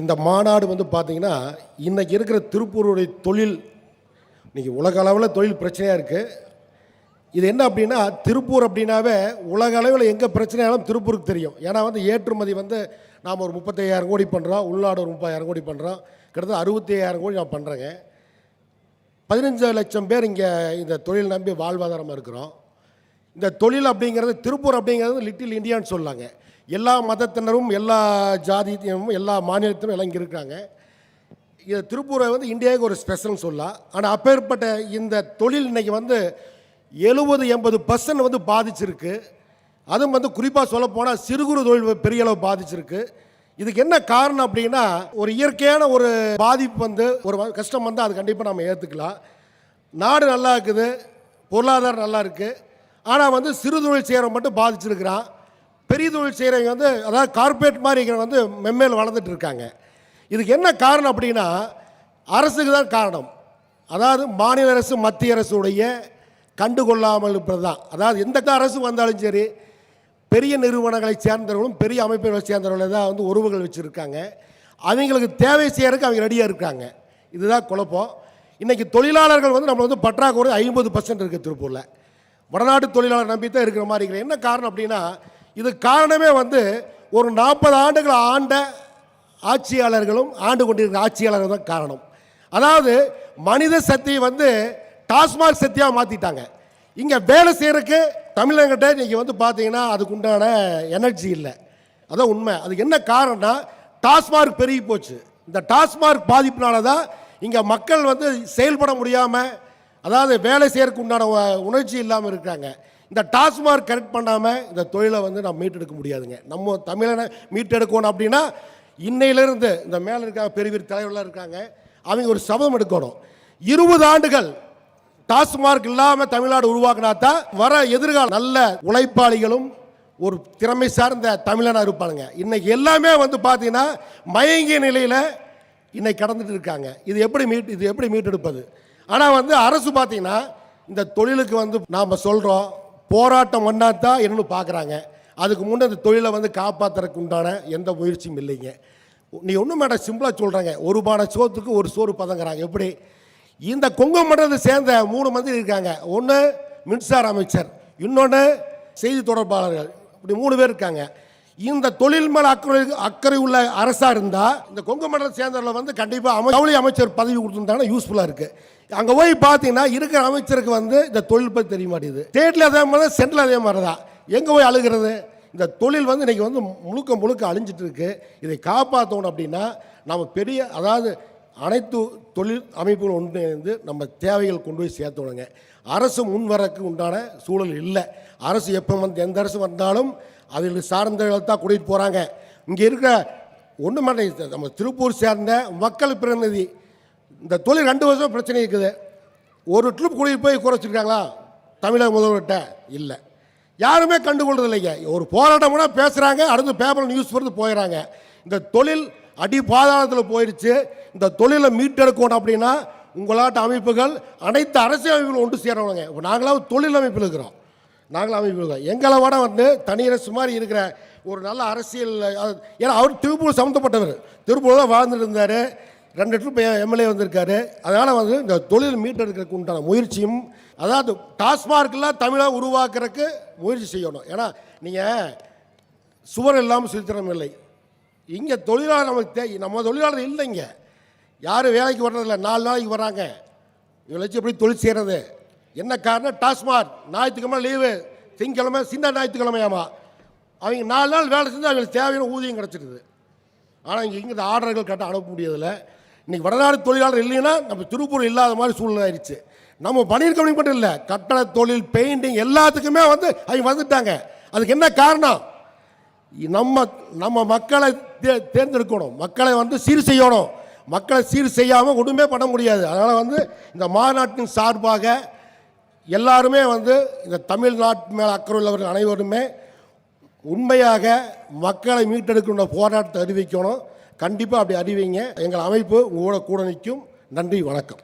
இந்த மாநாடு வந்து பார்த்தீங்கன்னா இன்றைக்கி இருக்கிற திருப்பூருடைய தொழில் இன்றைக்கி உலக அளவில் தொழில் பிரச்சனையாக இருக்குது இது என்ன அப்படின்னா திருப்பூர் அப்படின்னாவே உலக அளவில் எங்கே பிரச்சனையாலும் திருப்பூருக்கு தெரியும். ஏன்னா வந்து ஏற்றுமதி வந்து நாம் ஒரு முப்பத்தையாயிரம் கோடி பண்ணுறோம் உள்நாடு ஒரு முப்பதாயிரம் கோடி பண்ணுறோம் கிட்டத்தட்ட அறுபத்தி ஐயாயிரம் கோடி நான் பண்ணுறேங்க பதினஞ்சு லட்சம் பேர் இங்கே இந்த தொழில் நம்பி வாழ்வாதாரமாக இருக்கிறோம். இந்த தொழில் அப்படிங்கிறது திருப்பூர் அப்படிங்கிறது லிட்டில் இந்தியான்னு சொல்லாங்க. எல்லா மதத்தினரும் எல்லா ஜாதியும் எல்லா மாநிலத்திலும் எல்லாம் இங்கே இருக்காங்க இது திருப்பூரை வந்து இந்தியாவுக்கு ஒரு ஸ்பெஷல்னு சொல்லலாம். ஆனால் அப்பேற்பட்ட இந்த தொழில் இன்னைக்கு வந்து எழுபது எண்பது பர்சன்ட் வந்து பாதிச்சிருக்கு. அதுவும் வந்து குறிப்பாக சொல்ல போனால் சிறு குறு தொழில் பெரிய அளவு பாதிச்சிருக்கு. இதுக்கு என்ன காரணம் அப்படின்னா ஒரு இயற்கையான ஒரு பாதிப்பு வந்து ஒரு கஷ்டம் வந்து அது கண்டிப்பாக நம்ம ஏற்றுக்கலாம் நாடு நல்லா இருக்குது பொருளாதாரம் நல்லா இருக்குது ஆனால் வந்து சிறு தொழில் செய்கிறவன் மட்டும் பாதிச்சிருக்கிறான். பெரிய தொழில் செய்கிறவங்க வந்து அதாவது கார்ப்பரேட் மாதிரி வந்து மெம்மேல் வளர்ந்துட்டு இருக்காங்க. இதுக்கு என்ன காரணம் அப்படின்னா அரசுக்கு தான் காரணம். அதாவது மாநில அரசு மத்திய அரசுடைய கண்டுகொள்ளாமல் இருப்பது தான். அதாவது எந்த அரசு வந்தாலும் சரி பெரிய நிறுவனங்களை சேர்ந்தவர்களும் பெரிய அமைப்புகளை சேர்ந்தவர்களை தான் வந்து உறவுகள் வச்சுருக்காங்க. அவங்களுக்கு தேவை செய்யறதுக்கு அவங்க ரெடியாக இருக்காங்க. இதுதான் குழப்பம். இன்றைக்கி தொழிலாளர்கள் வந்து நம்ம வந்து பற்றாக்குறை ஐம்பது பர்சன்ட் இருக்குது திருப்பூரில். வடநாட்டு தொழிலாளர் நம்பி தான் இருக்கிற மாதிரி இருக்கிற. என்ன காரணம் அப்படின்னா இது காரணமே வந்து ஒரு நாற்பது ஆண்டுகள் ஆண்ட ஆட்சியாளர்களும் ஆண்டு கொண்டிருக்கிற ஆட்சியாளர்கள் தான் காரணம். அதாவது மனித சக்தியை வந்து டாஸ்மாக் சக்தியாக மாற்றிட்டாங்க இங்கே வேலை செய்கிறதுக்கு தமிழங்கிட்ட இன்றைக்கி வந்து பார்த்தீங்கன்னா அதுக்கு உண்டான எனர்ஜி இல்லை. அதான் உண்மை. அதுக்கு என்ன காரணம்னா டாஸ்மார்க் பெருகி போச்சு. இந்த டாஸ்மார்க் பாதிப்பினால தான் இங்கே மக்கள் வந்து செயல்பட முடியாமல் அதாவது வேலை செய்யறதுக்கு உண்டான உணர்ச்சி இல்லாமல் இருக்காங்க இந்த டாஸ்மார்க் கரெக்ட் பண்ணாமல் இந்த தொழிலை வந்து நம்ம மீட்டெடுக்க முடியாதுங்க. நம்ம தமிழனை மீட்டெடுக்கணும் அப்படின்னா இன்னையிலிருந்து இந்த மேலே இருக்காங்க பெரிய பெரிய தலைவர்களாக இருக்காங்க அவங்க ஒரு சபதம் எடுக்கணும். இருபது ஆண்டுகள் டாஸ்மார்க் இல்லாமல் தமிழ்நாடு உருவாக்கினா தான் வர எதிர்கால நல்ல உழைப்பாளிகளும் ஒரு திறமை சார்ந்த தமிழனாக இருப்பானுங்க. இன்னைக்கு எல்லாமே வந்து பார்த்தீங்கன்னா மயங்கிய நிலையில் இன்னைக்கு கடந்துட்டு இருக்காங்க. இது எப்படி மீட் இது எப்படி மீட்டெடுப்பது? ஆனால் வந்து அரசு பார்த்தீங்கன்னா இந்த தொழிலுக்கு வந்து நாம் சொல்கிறோம் போராட்டம் பண்ணாதான் என்னன்னு பார்க்குறாங்க அதுக்கு முன்னே அந்த தொழிலை வந்து காப்பாற்றுறதுக்கு உண்டான எந்த முயற்சியும் இல்லைங்க. நீ ஒன்றும் மேடம் சிம்பிளாக சொல்கிறாங்க ஒரு பானை சோத்துக்கு ஒரு சோறு பதங்கிறாங்க. எப்படி? இந்த கொங்கு மண்டலத்தை சேர்ந்த மூணு மந்திரி இருக்காங்க. ஒன்று மின்சார அமைச்சர் இன்னொன்று செய்தி தொடர்பாளர்கள். இப்படி மூணு பேர் இருக்காங்க. இந்த தொழில் மேல அக்கறை அக்கறை உள்ள அரசாக இருந்தால் இந்த கொங்கு மண்டலத்தை சேர்ந்தவர்கள் வந்து கண்டிப்பாக அமை அமைச்சர் பதவி கொடுத்துருந்தாங்கன்னா யூஸ்ஃபுல்லாக இருக்குது அங்கே போய் பார்த்தீங்கன்னா இருக்கிற அமைச்சருக்கு வந்து இந்த தொழில் பற்றி தெரிய மாட்டேங்குது. ஸ்டேட்ல அதே மாதிரி தான் சென்ட்ரல் அதே மாதிரி தான் எங்கே போய் அழுகிறது? இந்த தொழில் வந்து இன்னைக்கு வந்து முழுக்க முழுக்க அழிஞ்சிட்டு இருக்கு. இதை காப்பாற்றணும் அப்படின்னா நம்ம பெரிய அதாவது அனைத்து தொழில் அமைப்புகள் ஒன்றிணைந்து நம்ம தேவைகள் கொண்டு போய் சேர்த்தோணுங்க அரசு முன்வரக்கு உண்டான சூழல் இல்லை. அரசு எப்போ வந்து எந்த அரசு வந்தாலும் அதில் சார்ந்தவர்களை தான் கூட்டிகிட்டு போகிறாங்க இங்கே இருக்கிற ஒன்று மாட்டேங்குது நம்ம திருப்பூர் சேர்ந்த மக்கள் பிரதிநிதி இந்த தொழில் ரெண்டு வருஷம் பிரச்சனை இருக்குது. ஒரு ட்ரிப் கூட்டிகிட்டு போய் குறைச்சிருக்காங்களா தமிழக முதல்வர்கிட்ட இல்லை. யாருமே கண்டுகொள்றது இல்லைங்க ஒரு போராட்டம் கூட பேசுகிறாங்க அடுத்து பேப்பர் நியூஸ் வருது போயிடறாங்க இந்த தொழில் அடி பாதாளத்தில் போயிடுச்சு. இந்த தொழிலை மீட்டெடுக்கணும் அப்படின்னா உங்களாட்ட அமைப்புகள் அனைத்து அரசியல் அமைப்புகளும் ஒன்று சேரணுங்க. இப்போ நாங்களாம் தொழில் அமைப்பில் இருக்கிறோம். நாங்களும் அமைப்பு இருக்கிறோம். எங்களை விட வந்து தனியரசு சுமார் இருக்கிற ஒரு நல்ல அரசியல் அது- ஏன்னா அவர் திருப்பூர் சம்மந்தப்பட்டவர். திருப்பூர் தான் வாழ்ந்துட்டு இருந்தார். ரெண்டு ட்ரிப் எம்எல்ஏ வந்திருக்காரு. அதனால் வந்து இந்த தொழில் மீட்டெடுக்கிறதுக்கு உண்டான முயற்சியும் அதாவது டாஸ்மார்க்கெல்லாம் தமிழாக உருவாக்குறதுக்கு முயற்சி செய்யணும். ஏன்னா நீங்கள் சுவர் இல்லாமல் சுத்திரம் இல்லை. இங்கே தொழிலாளர் நமக்கு தே நம்ம தொழிலாளர் இல்லைங்க. யாரும் வேலைக்கு வர்றதில்ல. நாலு நாளைக்கு வராங்க. இவங்களை வச்சு எப்படி தொழில் செய்கிறது என்ன காரணம்? டாஸ்மார்க் ஞாயிற்றுக்கிழமை லீவு. திங்கக்கிழமை சின்ன ஞாயிற்றுக்கிழமையாமா? அவங்க நாலு நாள் வேலை செஞ்சு அவங்களுக்கு தேவையான ஊதியம் கிடச்சிடுது ஆனால் இங்கே இங்கே இந்த ஆர்டர்கள் கரெக்டாக அனுப்ப முடியதில்லை இன்றைக்கி வடநாடு தொழிலாளர் இல்லைன்னா நம்ம திருப்பூர் இல்லாத மாதிரி சூழ்நிலை ஆயிடுச்சு. நம்ம பணியர் கம்பெனி மட்டும் இல்லை கட்டட தொழில் பெயிண்டிங் எல்லாத்துக்குமே வந்து அவங்க வந்துட்டாங்க. அதுக்கு என்ன காரணம்? நம்ம நம்ம மக்களை தே- தேர்ந்தெடுக்கணும். மக்களை வந்து சீர் செய்யணும். மக்களை சீர் செய்யாமல் ஒன்றுமே பண்ண முடியாது. அதனால் வந்து இந்த மாநாட்டின் சார்பாக எல்லாருமே வந்து இந்த தமிழ்நாட்டு மேல் அக்கறை உள்ளவர்கள் அனைவருமே உண்மையாக மக்களை மீட்டெடுக்கணும் போராட்டத்தை அறிவிக்கணும். கண்டிப்பாக அப்படி அறிவிங்க. எங்கள் அமைப்பு உங்களோட கூட நிற்கும். நன்றி வணக்கம்.